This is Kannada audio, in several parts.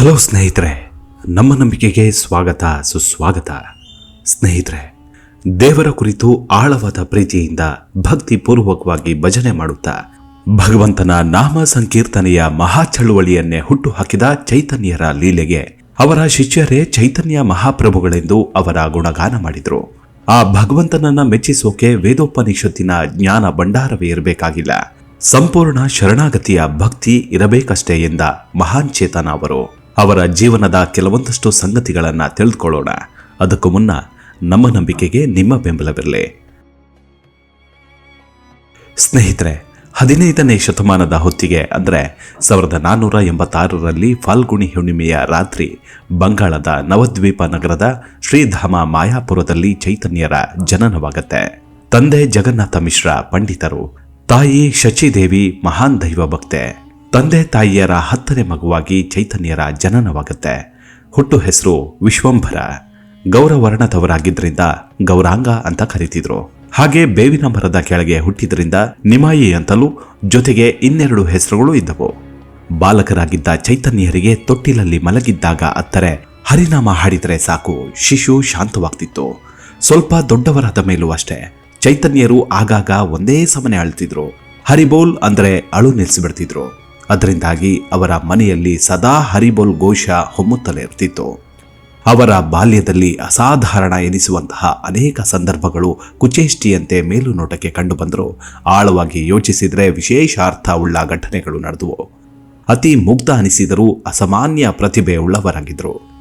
ಹಲೋ ಸ್ನೇಹಿತರೆ, ನಮ್ಮ ನಂಬಿಕೆಗೆ ಸ್ವಾಗತ, ಸುಸ್ವಾಗತ. ಸ್ನೇಹಿತರೆ, ದೇವರ ಕುರಿತು ಆಳವಾದ ಪ್ರೀತಿಯಿಂದ ಭಕ್ತಿಪೂರ್ವಕವಾಗಿ ಭಜನೆ ಮಾಡುತ್ತಾ, ಭಗವಂತನ ನಾಮ ಸಂಕೀರ್ತನೆಯ ಮಹಾ ಚಳುವಳಿಯನ್ನೇ ಹುಟ್ಟು ಹಾಕಿದ ಚೈತನ್ಯರ ಲೀಲೆಗೆ ಅವರ ಶಿಷ್ಯರೇ ಚೈತನ್ಯ ಮಹಾಪ್ರಭುಗಳೆಂದು ಅವರ ಗುಣಗಾನ ಮಾಡಿದರು. ಆ ಭಗವಂತನನ್ನ ಮೆಚ್ಚಿಸೋಕೆ ವೇದೋಪನಿಷತ್ತಿನ ಜ್ಞಾನ ಭಂಡಾರವೇ ಇರಬೇಕಾಗಿಲ್ಲ. ಸಂಪೂರ್ಣ ಶರಣಾಗತಿಯ ಭಕ್ತಿ ಇರಬೇಕಷ್ಟೇ ಎಂದ ಮಹಾನ್ ಚೇತನ ಅವರು. ಅವರ ಜೀವನದ ಕೆಲವೊಂದಷ್ಟು ಸಂಗತಿಗಳನ್ನು ತಿಳಿದುಕೊಳ್ಳೋಣ. ಅದಕ್ಕೂ ಮುನ್ನ ನಮ್ಮ ನಂಬಿಕೆಗೆ ನಿಮ್ಮ ಬೆಂಬಲವಿರಲಿ. ಸ್ನೇಹಿತರೆ, ಹದಿನೈದನೇ ಶತಮಾನದ ಹೊತ್ತಿಗೆ, ಅಂದರೆ ಸಾವಿರದ ನಾನ್ನೂರ ಎಂಬತ್ತಾರರಲ್ಲಿ ಫಾಲ್ಗುಣಿ ಹುಣ್ಣಿಮೆಯ ರಾತ್ರಿ, ಬಂಗಾಳದ ನವದ್ವೀಪ ನಗರದ ಶ್ರೀಧಾಮ ಮಾಯಾಪುರದಲ್ಲಿ ಚೈತನ್ಯರ ಜನನವಾಗತ್ತೆ. ತಂದೆ ಜಗನ್ನಾಥ ಮಿಶ್ರ, ಪಂಡಿತರು, ತಾಯಿ ಶಚಿದೇವಿ ಮಹಾನ್ ದೈವ ಭಕ್ತೆ ತಂದೆ ತಾಯಿಯರ ಹತ್ತನೇ ಮಗುವಾಗಿ ಚೈತನ್ಯರ ಜನನವಾಗುತ್ತೆ. ಹುಟ್ಟು ಹೆಸರು ವಿಶ್ವಂಭರ. ಗೌರವರ್ಣದವರಾಗಿದ್ದರಿಂದ ಗೌರಾಂಗ ಅಂತ ಕರೀತಿದ್ರು. ಹಾಗೆ ಬೇವಿನ ಮರದ ಕೆಳಗೆ ಹುಟ್ಟಿದ್ರಿಂದ ನಿಮಾಯಿ ಅಂತಲೂ ಜೊತೆಗೆ ಇನ್ನೆರಡು ಹೆಸರುಗಳು ಇದ್ದವು. ಬಾಲಕರಾಗಿದ್ದ ಚೈತನ್ಯರಿಗೆ ತೊಟ್ಟಿಲಲ್ಲಿ ಮಲಗಿದ್ದಾಗ ಅತ್ತರೆ ಹರಿನಾಮ ಹಾಡಿದರೆ ಸಾಕು, ಶಿಶು ಶಾಂತವಾಗ್ತಿತ್ತು. ಸ್ವಲ್ಪ ದೊಡ್ಡವರಾದ ಮೇಲೂ ಅಷ್ಟೇ, ಚೈತನ್ಯರು ಆಗಾಗ ಒಂದೇ ಸಮನೆ ಅಳ್ತಿದ್ರು. ಹರಿಬೋಲ್ ಅಂದರೆ ಅಳು ನಿಲ್ಲಿಸಿಬಿಡ್ತಿದ್ರು ಅದರಿಂದಾಗಿ ಅವರ ಮನೆಯಲ್ಲಿ ಸದಾ ಹರಿಬೋಲ್ ಘೋಷ ಹೊಮ್ಮುತ್ತಲೇ ಇರ್ತಿತ್ತು. ಅವರ ಬಾಲ್ಯದಲ್ಲಿ ಅಸಾಧಾರಣ ಎನಿಸುವಂತಹ ಅನೇಕ ಸಂದರ್ಭಗಳು ಕುಚೇಷ್ಟಿಯಂತೆ ಮೇಲುನೋಟಕ್ಕೆ ಕಂಡುಬಂದರೂ. ಆಳವಾಗಿ ಯೋಚಿಸಿದರೆ ವಿಶೇಷ ಅರ್ಥವುಳ್ಳ ಘಟನೆಗಳು ನಡೆದುವು. ಅತಿ ಮುಗ್ಧ ಅನಿಸಿದರೂ ಅಸಾಮಾನ್ಯ ಪ್ರತಿಭೆ ಉಳ್ಳವರಾಗಿದ್ದರು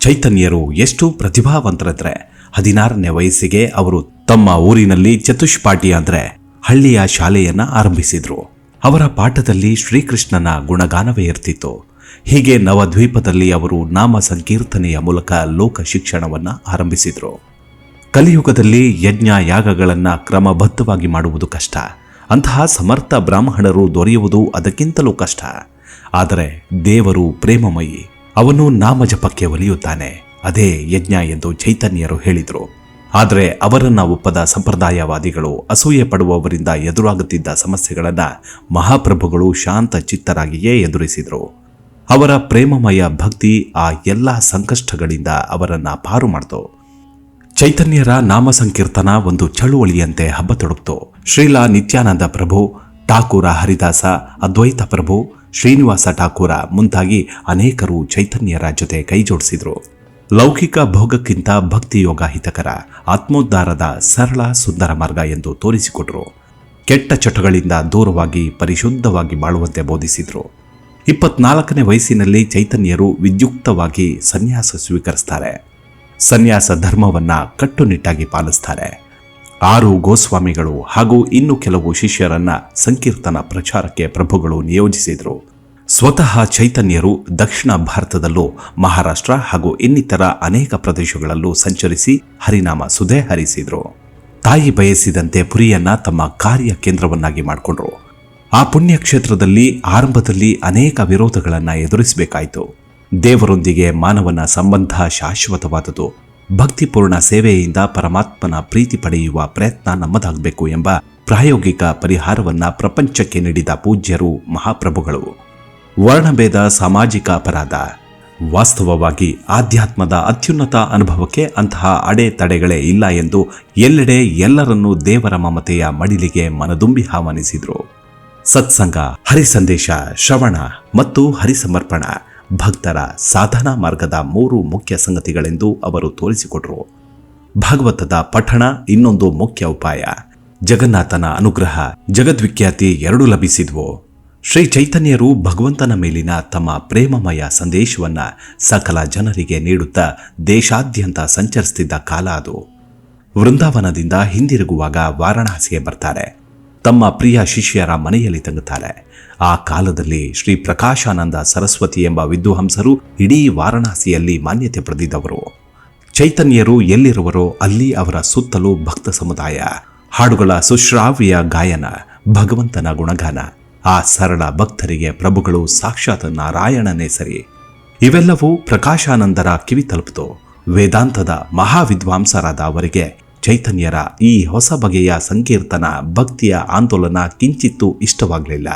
ಚೈತನ್ಯರು ಎಷ್ಟು ಪ್ರತಿಭಾವಂತರಿದ್ರೆ, ಹದಿನಾರನೇ ವಯಸ್ಸಿಗೆ ಅವರು ತಮ್ಮ ಊರಿನಲ್ಲಿ ಚತುಷ್ಪಾಠಿ ಅಂದರೆ ಹಳ್ಳಿಯ ಶಾಲೆಯನ್ನು ಆರಂಭಿಸಿದ್ರು. ಅವರ ಪಾಠದಲ್ಲಿ ಶ್ರೀಕೃಷ್ಣನ ಗುಣಗಾನವೇ ಇರ್ತಿತ್ತು. ಹೀಗೆ ನವದ್ವೀಪದಲ್ಲಿ ಅವರು ನಾಮ ಸಂಕೀರ್ತನೆಯ ಮೂಲಕ ಲೋಕ ಶಿಕ್ಷಣವನ್ನು ಆರಂಭಿಸಿದರು. ಕಲಿಯುಗದಲ್ಲಿ ಯಜ್ಞ ಯಾಗಗಳನ್ನು ಕ್ರಮಬದ್ಧವಾಗಿ ಮಾಡುವುದು ಕಷ್ಟ. ಅಂತಹ ಸಮರ್ಥ ಬ್ರಾಹ್ಮಣರು ದೊರೆಯುವುದು ಅದಕ್ಕಿಂತಲೂ ಕಷ್ಟ. ಆದರೆ ದೇವರು ಪ್ರೇಮಮಯಿ, ಅವನು ನಾಮಜಪಕ್ಕೆ ಒಲಿಯುತ್ತಾನೆ. ಅದೇ ಯಜ್ಞ ಎಂದು ಚೈತನ್ಯರು ಹೇಳಿದರು. ಆದರೆ ಅವರನ್ನ ಒಪ್ಪದ ಸಂಪ್ರದಾಯವಾದಿಗಳು ಅಸೂಯೆ ಪಡುವವರಿಂದ ಎದುರಾಗುತ್ತಿದ್ದ ಸಮಸ್ಯೆಗಳನ್ನು ಮಹಾಪ್ರಭುಗಳು ಶಾಂತ ಚಿತ್ತರಾಗಿಯೇ ಎದುರಿಸಿದರು. ಅವರ ಪ್ರೇಮಮಯ ಭಕ್ತಿ ಆ ಎಲ್ಲ ಸಂಕಷ್ಟಗಳಿಂದ ಅವರನ್ನು ಪಾರು ಮಾಡಿತು. ಚೈತನ್ಯರ ನಾಮ ಸಂಕೀರ್ತನ ಒಂದು ಚಳುವಳಿಯಂತೆ ಹಬ್ಬ ತೊಡಗಿತು. ಶ್ರೀಲಾ ನಿತ್ಯಾನಂದ ಪ್ರಭು, ಠಾಕೂರ ಹರಿದಾಸ, ಅದ್ವೈತ ಪ್ರಭು, ಶ್ರೀನಿವಾಸ ಠಾಕೂರ ಮುಂತಾಗಿ ಅನೇಕರು ಚೈತನ್ಯರ ಜೊತೆ ಕೈಜೋಡಿಸಿದ್ರು. ಲೌಕಿಕ ಭೋಗಕ್ಕಿಂತ ಭಕ್ತಿಯೋಗ ಹಿತಕರ ಆತ್ಮೋದ್ಧಾರದ ಸರಳ ಸುಂದರ ಮಾರ್ಗ ಎಂದು ತೋರಿಸಿಕೊಟ್ರು ಕೆಟ್ಟ ಚಟಗಳಿಂದ ದೂರವಾಗಿ ಪರಿಶುದ್ಧವಾಗಿ ಬಾಳುವಂತೆ ಬೋಧಿಸಿದರು. ಇಪ್ಪತ್ನಾಲ್ಕನೇ ವಯಸ್ಸಿನಲ್ಲಿ ಚೈತನ್ಯರು ವಿದ್ಯುಕ್ತವಾಗಿ ಸನ್ಯಾಸ ಸ್ವೀಕರಿಸ್ತಾರೆ. ಸನ್ಯಾಸ ಧರ್ಮವನ್ನು ಕಟ್ಟುನಿಟ್ಟಾಗಿ ಪಾಲಿಸ್ತಾರೆ. ಆರು ಗೋಸ್ವಾಮಿಗಳು ಹಾಗೂ ಇನ್ನು ಕೆಲವು ಶಿಷ್ಯರನ್ನ ಸಂಕೀರ್ತನ ಪ್ರಚಾರಕ್ಕೆ ಪ್ರಭುಗಳು ನಿಯೋಜಿಸಿದರು. ಸ್ವತಃ ಚೈತನ್ಯರು ದಕ್ಷಿಣ ಭಾರತದಲ್ಲೂ ಮಹಾರಾಷ್ಟ್ರ ಹಾಗೂ ಇನ್ನಿತರ ಅನೇಕ ಪ್ರದೇಶಗಳಲ್ಲೂ ಸಂಚರಿಸಿ ಹರಿನಾಮ ಸುಧೆ ಹರಿಸಿದ್ರು. ತಾಯಿ ಬಯಸಿದಂತೆ ಪುರಿಯನ್ನ ತಮ್ಮ ಕಾರ್ಯ ಕೇಂದ್ರವನ್ನಾಗಿ ಮಾಡಿಕೊಂಡ್ರು. ಆ ಪುಣ್ಯ ಕ್ಷೇತ್ರದಲ್ಲಿ ಆರಂಭದಲ್ಲಿ ಅನೇಕ ವಿರೋಧಗಳನ್ನು ಎದುರಿಸಬೇಕಾಯಿತು. ದೇವರೊಂದಿಗೆ ಮಾನವನ ಸಂಬಂಧ ಶಾಶ್ವತವಾದುದು ಭಕ್ತಿಪೂರ್ಣ ಸೇವೆಯಿಂದ ಪರಮಾತ್ಮನ ಪ್ರೀತಿ ಪಡೆಯುವ ಪ್ರಯತ್ನ ನಮ್ಮದಾಗಬೇಕು ಎಂಬ ಪ್ರಾಯೋಗಿಕ ಪರಿಹಾರವನ್ನ ಪ್ರಪಂಚಕ್ಕೆ ನೀಡಿದ ಪೂಜ್ಯರು ಮಹಾಪ್ರಭುಗಳು. ವರ್ಣಭೇದ ಸಾಮಾಜಿಕ ಅಪರಾಧ. ವಾಸ್ತವವಾಗಿ ಆಧ್ಯಾತ್ಮದ ಅತ್ಯುನ್ನತ ಅನುಭವಕ್ಕೆ ಅಂತಹ ಅಡೆತಡೆಗಳೇ ಇಲ್ಲ ಎಂದು ಎಲ್ಲೆಡೆ ಎಲ್ಲರನ್ನೂ ದೇವರ ಮಮತೆಯ ಮಡಿಲಿಗೆ ಮನದುಂಬಿ ಆಹ್ವಾನಿಸಿದರು. ಸತ್ಸಂಗ, ಹರಿಸಂದೇಶ, ಶ್ರವಣ ಮತ್ತು ಹರಿಸಮರ್ಪಣ ಭಕ್ತರ ಸಾಧನಾ ಮಾರ್ಗದ ಮೂರು ಮುಖ್ಯ ಸಂಗತಿಗಳೆಂದು ಅವರು ತೋರಿಸಿಕೊಟ್ರು. ಭಾಗವತದ ಪಠಣ ಇನ್ನೊಂದು ಮುಖ್ಯ ಉಪಾಯ. ಜಗನ್ನಾಥನ ಅನುಗ್ರಹ, ಜಗದ್ವಿಖ್ಯಾತಿ ಎರಡೂ ಲಭಿಸಿದ್ವು. ಶ್ರೀ ಚೈತನ್ಯರು ಭಗವಂತನ ಮೇಲಿನ ತಮ್ಮ ಪ್ರೇಮಮಯ ಸಂದೇಶವನ್ನ ಸಕಲ ಜನರಿಗೆ ನೀಡುತ್ತಾ ದೇಶಾದ್ಯಂತ ಸಂಚರಿಸುತ್ತಿದ್ದ ಕಾಲ ಅದು. ವೃಂದಾವನದಿಂದ ಹಿಂದಿರುಗುವಾಗ ವಾರಣಾಸಿಗೆ ಬರ್ತಾರೆ. ತಮ್ಮ ಪ್ರಿಯ ಶಿಷ್ಯರ ಮನೆಯಲ್ಲಿ ತಂಗುತ್ತಾರೆ. ಆ ಕಾಲದಲ್ಲಿ ಶ್ರೀ ಪ್ರಕಾಶಾನಂದ ಸರಸ್ವತಿ ಎಂಬ ವಿದ್ವಾಂಸರು ಇಡೀ ವಾರಣಾಸಿಯಲ್ಲಿ ಮಾನ್ಯತೆ ಪಡೆದಿದ್ದವರು. ಚೈತನ್ಯರು ಎಲ್ಲಿರುವರೋ ಅಲ್ಲಿ ಅವರ ಸುತ್ತಲೂ ಭಕ್ತ ಸಮುದಾಯ, ಹಾಡುಗಳ ಸುಶ್ರಾವ್ಯ ಗಾಯನ, ಭಗವಂತನ ಗುಣಗಾನ ಆ ಸರಳ ಭಕ್ತರಿಗೆ ಪ್ರಭುಗಳು ಸಾಕ್ಷಾತ್ ನಾರಾಯಣನೇ ಸರಿ. ಇವೆಲ್ಲವೂ ಪ್ರಕಾಶಾನಂದರ ಕಿವಿ ತಲುಪಿತು ವೇದಾಂತದ ಮಹಾವಿದ್ವಾಂಸರಾದ ಅವರಿಗೆ ಚೈತನ್ಯರ ಈ ಹೊಸ ಬಗೆಯ ಸಂಕೀರ್ತನ ಭಕ್ತಿಯ ಆಂದೋಲನ ಕಿಂಚಿತ್ತೂ ಇಷ್ಟವಾಗಲಿಲ್ಲ.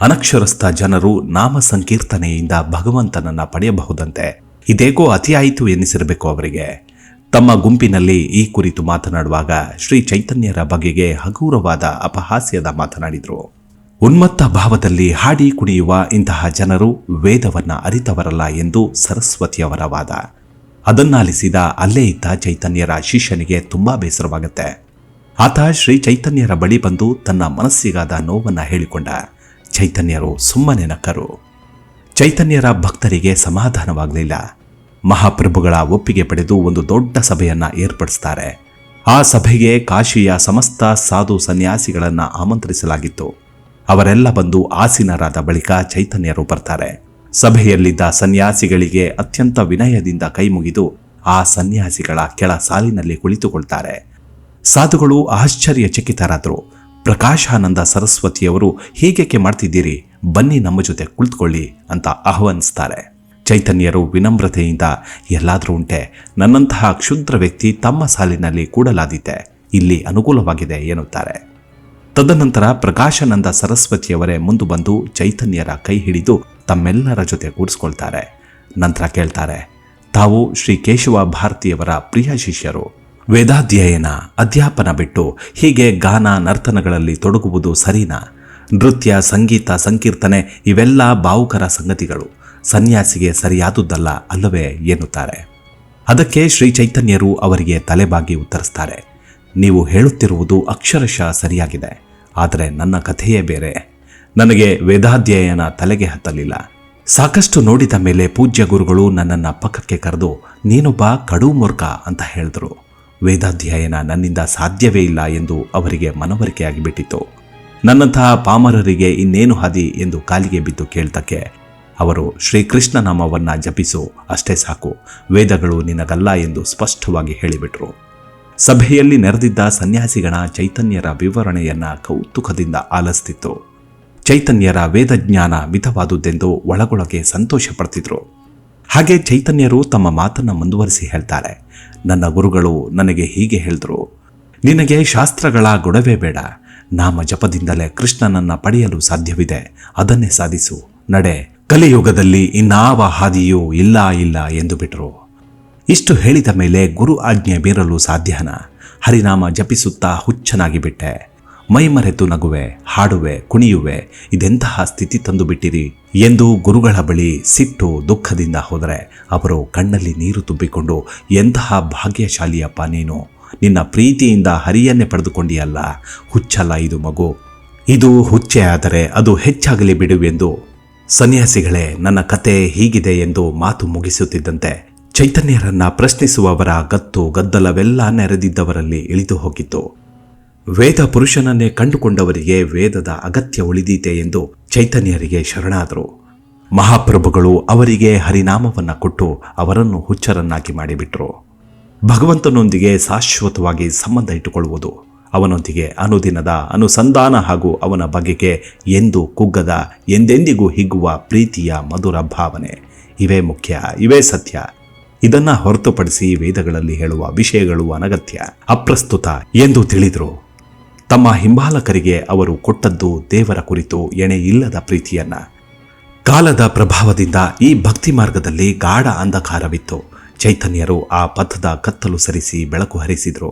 ಅನಕ್ಷರಸ್ಥ ಜನರು ನಾಮ ಸಂಕೀರ್ತನೆಯಿಂದ ಭಗವಂತನನ್ನ ಪಡೆಯಬಹುದಂತೆ. ಇದೇಗೋ ಅತಿಯಾಯಿತು ಎನ್ನಿಸಿರಬೇಕು ಅವರಿಗೆ. ತಮ್ಮ ಗುಂಪಿನಲ್ಲಿ ಈ ಕುರಿತು ಮಾತನಾಡುವಾಗ ಶ್ರೀ ಚೈತನ್ಯರ ಬಗೆಗೆ ಹಗೂರವಾದ ಅಪಹಾಸ್ಯದ ಮಾತನಾಡಿದರು. ಉನ್ಮತ್ತ ಭಾವದಲ್ಲಿ ಹಾಡಿ ಕುಣಿಯುವ ಇಂತಹ ಜನರು ವೇದವನ್ನ ಅರಿತವರಲ್ಲ ಎಂದು ಸರಸ್ವತಿಯವರ ವಾದ ಅದನ್ನಾಲಿಸಿದ ಅಲ್ಲೇ ಇದ್ದ ಚೈತನ್ಯರ ಶಿಷ್ಯನಿಗೆ ತುಂಬಾ ಬೇಸರವಾಗುತ್ತೆ. ಆತ ಶ್ರೀ ಚೈತನ್ಯರ ಬಳಿ ಬಂದು ತನ್ನ ಮನಸ್ಸಿಗಾದ ನೋವನ್ನ ಹೇಳಿಕೊಂಡ. ಚೈತನ್ಯರು ಸುಮ್ಮನೆ ನಕ್ಕರು. ಚೈತನ್ಯರ ಭಕ್ತರಿಗೆ ಸಮಾಧಾನವಾಗಲಿಲ್ಲ. ಮಹಾಪ್ರಭುಗಳ ಒಪ್ಪಿಗೆ ಪಡೆದು ಒಂದು ದೊಡ್ಡ ಸಭೆಯನ್ನ ಏರ್ಪಡಿಸ್ತಾರೆ. ಆ ಸಭೆಗೆ ಕಾಶಿಯ ಸಮಸ್ತ ಸಾಧು ಸನ್ಯಾಸಿಗಳನ್ನ ಆಮಂತ್ರಿಸಲಾಗಿತ್ತು. ಅವರೆಲ್ಲ ಬಂದು ಆಸೀನರಾದ ಬಳಿಕ ಚೈತನ್ಯರು ಬರ್ತಾರೆ. ಸಭೆಯಲ್ಲಿದ್ದ ಸನ್ಯಾಸಿಗಳಿಗೆ ಅತ್ಯಂತ ವಿನಯದಿಂದ ಕೈಮುಗಿದು ಆ ಸನ್ಯಾಸಿಗಳ ಕೆಳ ಸಾಲಿನಲ್ಲಿ ಕುಳಿತುಕೊಳ್ತಾರೆ. ಸಾಧುಗಳು ಆಶ್ಚರ್ಯಚಕಿತರಾದರು. ಪ್ರಕಾಶಾನಂದ ಸರಸ್ವತಿಯವರು, ಹೀಗೇಕೆ ಮಾಡ್ತಿದ್ದೀರಿ? ಬನ್ನಿ ನಮ್ಮ ಜೊತೆ ಕುಳಿತುಕೊಳ್ಳಿ ಅಂತ ಆಹ್ವಾನಿಸ್ತಾರೆ. ಚೈತನ್ಯರು ವಿನಮ್ರತೆಯಿಂದ, ಎಲ್ಲಾದರೂ ಉಂಟೆ. ನನ್ನಂತಹ ಕ್ಷುದ್ರ ವ್ಯಕ್ತಿ ತಮ್ಮ ಸಾಲಿನಲ್ಲಿ ಕೂಡಲಾದೀತೆ ಇಲ್ಲಿ ಅನುಕೂಲವಾಗಿದೆ ಎನ್ನುತ್ತಾರೆ. ತದನಂತರ ಪ್ರಕಾಶನಂದ ಸರಸ್ವತಿಯವರೇ ಮುಂದು ಬಂದು ಚೈತನ್ಯರ ಕೈ ಹಿಡಿದು ತಮ್ಮೆಲ್ಲರ ಜೊತೆ ಕೂರಿಸ್ಕೊಳ್ತಾರೆ ನಂತರ ಕೇಳ್ತಾರೆ, ತಾವು ಶ್ರೀ ಕೇಶವ ಭಾರತಿಯವರ ಪ್ರಿಯ ಶಿಷ್ಯರು. ವೇದಾಧ್ಯಯನ, ಅಧ್ಯಾಪನ ಬಿಟ್ಟು ಹೀಗೆ ಗಾನ ನರ್ತನಗಳಲ್ಲಿ ತೊಡಗುವುದು ಸರಿನಾ? ನೃತ್ಯ, ಸಂಗೀತ, ಸಂಕೀರ್ತನೆ ಇವೆಲ್ಲ ಭಾವುಕರ ಸಂಗತಿಗಳು. ಸನ್ಯಾಸಿಗೆ ಸರಿಯಾದುದಲ್ಲ ಅಲ್ಲವೇ? ಎನ್ನುತ್ತಾರೆ. ಅದಕ್ಕೆ ಶ್ರೀ ಚೈತನ್ಯರು ಅವರಿಗೆ ತಲೆಬಾಗಿ ಉತ್ತರಿಸ್ತಾರೆ. ನೀವು ಹೇಳುತ್ತಿರುವುದು ಅಕ್ಷರಶಃ ಸರಿಯಾಗಿದೆ. ಆದರೆ ನನ್ನ ಕಥೆಯೇ ಬೇರೆ. ನನಗೆ ವೇದಾಧ್ಯಯನ ತಲೆಗೆ ಹತ್ತಲಿಲ್ಲ. ಸಾಕಷ್ಟು ನೋಡಿದ ಮೇಲೆ ಪೂಜ್ಯ ಗುರುಗಳು ನನ್ನನ್ನು ಪಕ್ಕಕ್ಕೆ ಕರೆದು ನೀನೊಬ್ಬ ಕಡು ಮೂರ್ಖ ಅಂತ ಹೇಳಿದ್ರು. ವೇದಾಧ್ಯಯನ ನನ್ನಿಂದ ಸಾಧ್ಯವೇ ಇಲ್ಲ ಎಂದು ಅವರಿಗೆ ಮನವರಿಕೆಯಾಗಿಬಿಟ್ಟಿತು ನನ್ನಂತಹ ಪಾಮರರಿಗೆ ಇನ್ನೇನು ಹಾದಿ ಎಂದು ಕಾಲಿಗೆ ಬಿದ್ದು ಕೇಳ್ತಕ್ಕೆ ಅವರು, ಶ್ರೀಕೃಷ್ಣ ನಾಮವನ್ನು ಜಪಿಸು, ಅಷ್ಟೇ ಸಾಕು. ವೇದಗಳು ನಿನಗಲ್ಲ ಎಂದು ಸ್ಪಷ್ಟವಾಗಿ ಹೇಳಿಬಿಟ್ರು. ಸಭೆಯಲ್ಲಿ ನೆರೆದಿದ್ದ ಸನ್ಯಾಸಿಗಣ ಚೈತನ್ಯರ ವಿವರಣೆಯನ್ನ ಕೌತುಕದಿಂದ ಆಲಿಸ್ತಿತ್ತು. ಚೈತನ್ಯರ ವೇದಜ್ಞಾನ ಮಿತವಾದುದೆಂದು ಒಳಗೊಳಗೆ ಸಂತೋಷ ಪಡ್ತಿದ್ರು ಹಾಗೆ ಚೈತನ್ಯರು ತಮ್ಮ ಮಾತನ್ನು ಮುಂದುವರಿಸಿ ಹೇಳ್ತಾರೆ. ನನ್ನ ಗುರುಗಳು ನನಗೆ ಹೀಗೆ ಹೇಳಿದ್ರು. ನಿನಗೆ ಶಾಸ್ತ್ರಗಳ ಗೊಡವೆ ಬೇಡ. ನಾಮ ಜಪದಿಂದಲೇ ಕೃಷ್ಣನನ್ನ ಪಡೆಯಲು ಸಾಧ್ಯವಿದೆ. ಅದನ್ನೇ ಸಾಧಿಸು. ನಡೆ. ಕಲಿಯುಗದಲ್ಲಿ ಇನ್ನಾವ ಹಾದಿಯೂ ಇಲ್ಲ ಇಲ್ಲ ಎಂದು ಬಿಟ್ರು. ಇಷ್ಟು ಹೇಳಿದ ಮೇಲೆ ಗುರು ಆಜ್ಞೆ ಬೀರಲು ಸಾಧ್ಯನ? ಹರಿನಾಮ ಜಪಿಸುತ್ತಾ ಹುಚ್ಚನಾಗಿ ಬಿಟ್ಟೆ. ಮೈಮರೆತು ನಗುವೆ, ಹಾಡುವೆ, ಕುಣಿಯುವೆ, ಇದೆಂತಹ ಸ್ಥಿತಿ ತಂದು ಬಿಟ್ಟಿರಿ? ಎಂದು ಗುರುಗಳ ಬಳಿ ಸಿಟ್ಟು ದುಃಖದಿಂದ ಹೋದರೆ ಅವರು ಕಣ್ಣಲ್ಲಿ ನೀರು ತುಂಬಿಕೊಂಡು, ಎಂತಹ ಭಾಗ್ಯಶಾಲಿಯಪ್ಪ ನೀನು? ನಿನ್ನ ಪ್ರೀತಿಯಿಂದ ಹರಿಯನ್ನೇ ಪಡೆದುಕೊಂಡಿಯಲ್ಲ? ಹುಚ್ಚಲ್ಲ ಇದು ಮಗು. ಇದು ಹುಚ್ಚೆ ಆದರೆ ಅದು ಹೆಚ್ಚಾಗಲಿ ಬಿಡುವೆಂದು ಸನ್ಯಾಸಿಗಳೇ, ನನ್ನ ಕತೆ ಹೀಗಿದೆ ಎಂದು ಮಾತು ಮುಗಿಸುತ್ತಿದ್ದಂತೆ ಚೈತನ್ಯರನ್ನ ಪ್ರಶ್ನಿಸುವವರ ಗತ್ತು, ಗದ್ದಲವೆಲ್ಲ ನೆರೆದಿದ್ದವರಲ್ಲಿ ಇಳಿದು ಹೋಗಿತ್ತು. ವೇದ ಪುರುಷನನ್ನೇ ಕಂಡುಕೊಂಡವರಿಗೆ ವೇದದ ಅಗತ್ಯ ಉಳಿದೀತೆ ಎಂದು ಚೈತನ್ಯರಿಗೆ ಶರಣಾದರು. ಮಹಾಪ್ರಭುಗಳು ಅವರಿಗೆ ಹರಿನಾಮವನ್ನು ಕೊಟ್ಟು ಅವರನ್ನು ಹುಚ್ಚರನ್ನಾಗಿ ಮಾಡಿಬಿಟ್ರು. ಭಗವಂತನೊಂದಿಗೆ ಶಾಶ್ವತವಾಗಿ ಸಂಬಂಧ ಇಟ್ಟುಕೊಳ್ಳುವುದು, ಅವನೊಂದಿಗೆ ಅನುದಿನದ ಅನುಸಂಧಾನ ಹಾಗೂ ಅವನ ಬಗೆಗೆ ಎಂದು ಕುಗ್ಗದ, ಎಂದೆಂದಿಗೂ ಹಿಗ್ಗುವ ಪ್ರೀತಿಯ ಮಧುರ ಭಾವನೆ. ಇವೇ ಮುಖ್ಯ, ಇವೇ ಸತ್ಯ. ಇದನ್ನ ಹೊರತುಪಡಿಸಿ ವೇದಗಳಲ್ಲಿ ಹೇಳುವ ವಿಷಯಗಳು ಅನಗತ್ಯ, ಅಪ್ರಸ್ತುತ ಎಂದು ತಿಳಿದರು. ತಮ್ಮ ಹಿಂಬಾಲಕರಿಗೆ ಅವರು ಕೊಟ್ಟದ್ದು ದೇವರ ಕುರಿತು ಎಣೆ ಇಲ್ಲದ ಪ್ರೀತಿಯನ್ನ. ಕಾಲದ ಪ್ರಭಾವದಿಂದ ಈ ಭಕ್ತಿ ಮಾರ್ಗದಲ್ಲಿ ಗಾಢ ಅಂಧಕಾರವಿತ್ತು. ಚೈತನ್ಯರು ಆ ಪಥದ ಕತ್ತಲು ಸರಿಸಿ ಬೆಳಕು ಹರಿಸಿದ್ರು.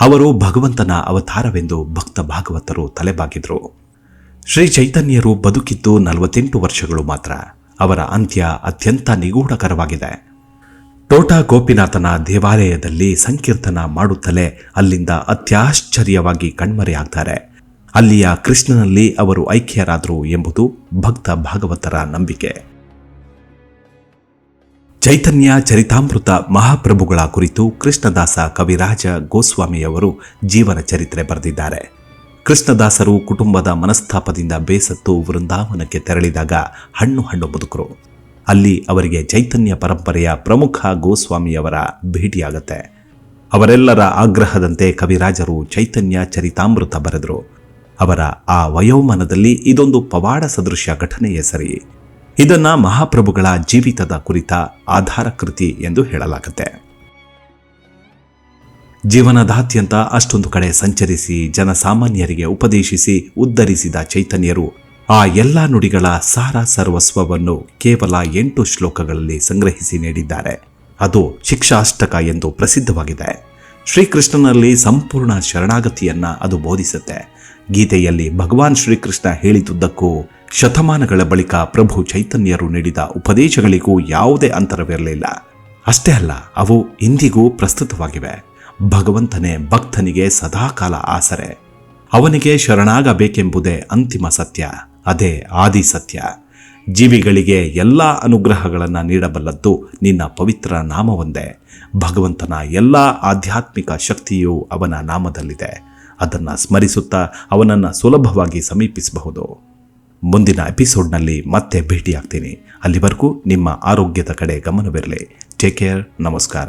ಅವರು ಭಗವಂತನ ಅವತಾರವೆಂದು ಭಕ್ತ ಭಾಗವತರು ತಲೆಬಾಗಿದ್ರು. ಶ್ರೀ ಚೈತನ್ಯರು ಬದುಕಿದ್ದು ನಲವತ್ತೆಂಟು ವರ್ಷಗಳು ಮಾತ್ರ. ಅವರ ಅಂತ್ಯ ಅತ್ಯಂತ ನಿಗೂಢಕರವಾಗಿದೆ. ಟೋಟಾ ಗೋಪಿನಾಥನ ದೇವಾಲಯದಲ್ಲಿ ಸಂಕೀರ್ತನ ಮಾಡುತ್ತಲೇ ಅಲ್ಲಿಂದ ಅತ್ಯಾಶ್ಚರ್ಯವಾಗಿ ಕಣ್ಮರೆಯಾಗ್ತಾರೆ. ಅಲ್ಲಿಯ ಕೃಷ್ಣನಲ್ಲಿ ಅವರು ಐಕ್ಯರಾದರು ಎಂಬುದು ಭಕ್ತ ಭಾಗವತರ ನಂಬಿಕೆ. ಚೈತನ್ಯ ಚರಿತಾಮೃತ ಮಹಾಪ್ರಭುಗಳ ಕುರಿತು ಕೃಷ್ಣದಾಸ ಕವಿರಾಜ ಗೋಸ್ವಾಮಿಯವರು ಜೀವನ ಚರಿತ್ರೆ ಬರೆದಿದ್ದಾರೆ. ಕೃಷ್ಣದಾಸರು ಕುಟುಂಬದ ಮನಸ್ತಾಪದಿಂದ ಬೇಸತ್ತು ವೃಂದಾವನಕ್ಕೆ ತೆರಳಿದಾಗ ಹಣ್ಣು ಹಣ್ಣು ಬದುಕರು. ಅಲ್ಲಿ ಅವರಿಗೆ ಚೈತನ್ಯ ಪರಂಪರೆಯ ಪ್ರಮುಖ ಗೋಸ್ವಾಮಿಯವರ ಭೇಟಿಯಾಗತ್ತೆ. ಅವರೆಲ್ಲರ ಆಗ್ರಹದಂತೆ ಕವಿರಾಜರು ಚೈತನ್ಯ ಚರಿತಾಮೃತ ಬರೆದರು. ಅವರ ಆ ವಯೋಮಾನದಲ್ಲಿ ಇದೊಂದು ಪವಾಡ ಸದೃಶ್ಯ ಘಟನೆಯೇ ಸರಿ. ಇದನ್ನ ಮಹಾಪ್ರಭುಗಳ ಜೀವಿತದ ಕುರಿತ ಆಧಾರ ಕೃತಿ ಎಂದು ಹೇಳಲಾಗುತ್ತೆ. ಜೀವನದಾದ್ಯಂತ ಅಷ್ಟೊಂದು ಕಡೆ ಸಂಚರಿಸಿ ಜನಸಾಮಾನ್ಯರಿಗೆ ಉಪದೇಶಿಸಿ ಉದ್ಧರಿಸಿದ ಚೈತನ್ಯರು ಆ ಎಲ್ಲ ನುಡಿಗಳ ಸಾರ ಸರ್ವಸ್ವವನ್ನು ಕೇವಲ ಎಂಟು ಶ್ಲೋಕಗಳಲ್ಲಿ ಸಂಗ್ರಹಿಸಿ ನೀಡಿದ್ದಾರೆ. ಅದು ಶಿಕ್ಷಾಷ್ಟಕ ಎಂದು ಪ್ರಸಿದ್ಧವಾಗಿದೆ. ಶ್ರೀಕೃಷ್ಣನಲ್ಲಿ ಸಂಪೂರ್ಣ ಶರಣಾಗತಿಯನ್ನ ಅದು ಬೋಧಿಸುತ್ತೆ. ಗೀತೆಯಲ್ಲಿ ಭಗವಾನ್ ಶ್ರೀಕೃಷ್ಣ ಹೇಳಿದುದಕ್ಕೂ ಶತಮಾನಗಳ ಬಳಿಕ ಪ್ರಭು ಚೈತನ್ಯರು ನೀಡಿದ ಉಪದೇಶಗಳಿಗೂ ಯಾವುದೇ ಅಂತರವಿರಲಿಲ್ಲ. ಅಷ್ಟೇ ಅಲ್ಲ, ಅವು ಇಂದಿಗೂ ಪ್ರಸ್ತುತವಾಗಿವೆ. ಭಗವಂತನೇ ಭಕ್ತನಿಗೆ ಸದಾಕಾಲ ಆಸರೆ. ಅವನಿಗೆ ಶರಣಾಗಬೇಕೆಂಬುದೇ ಅಂತಿಮ ಸತ್ಯ. ಅದೇ ಆದಿ ಸತ್ಯ. ಜೀವಿಗಳಿಗೆ ಎಲ್ಲ ಅನುಗ್ರಹಗಳನ್ನು ನೀಡಬಲ್ಲದ್ದು ನಿನ್ನ ಪವಿತ್ರ ನಾಮವೊಂದೇ. ಭಗವಂತನ ಎಲ್ಲ ಆಧ್ಯಾತ್ಮಿಕ ಶಕ್ತಿಯು ಅವನ ನಾಮದಲ್ಲಿದೆ. ಅದನ್ನು ಸ್ಮರಿಸುತ್ತಾ ಅವನನ್ನು ಸುಲಭವಾಗಿ ಸಮೀಪಿಸಬಹುದು. ಮುಂದಿನ ಎಪಿಸೋಡ್ನಲ್ಲಿ ಮತ್ತೆ ಭೇಟಿಯಾಗ್ತೀನಿ. ಅಲ್ಲಿವರೆಗೂ ನಿಮ್ಮ ಆರೋಗ್ಯದ ಕಡೆ ಗಮನವಿರಲಿ. ಟೇಕ್ ಕೇರ್ ನಮಸ್ಕಾರ.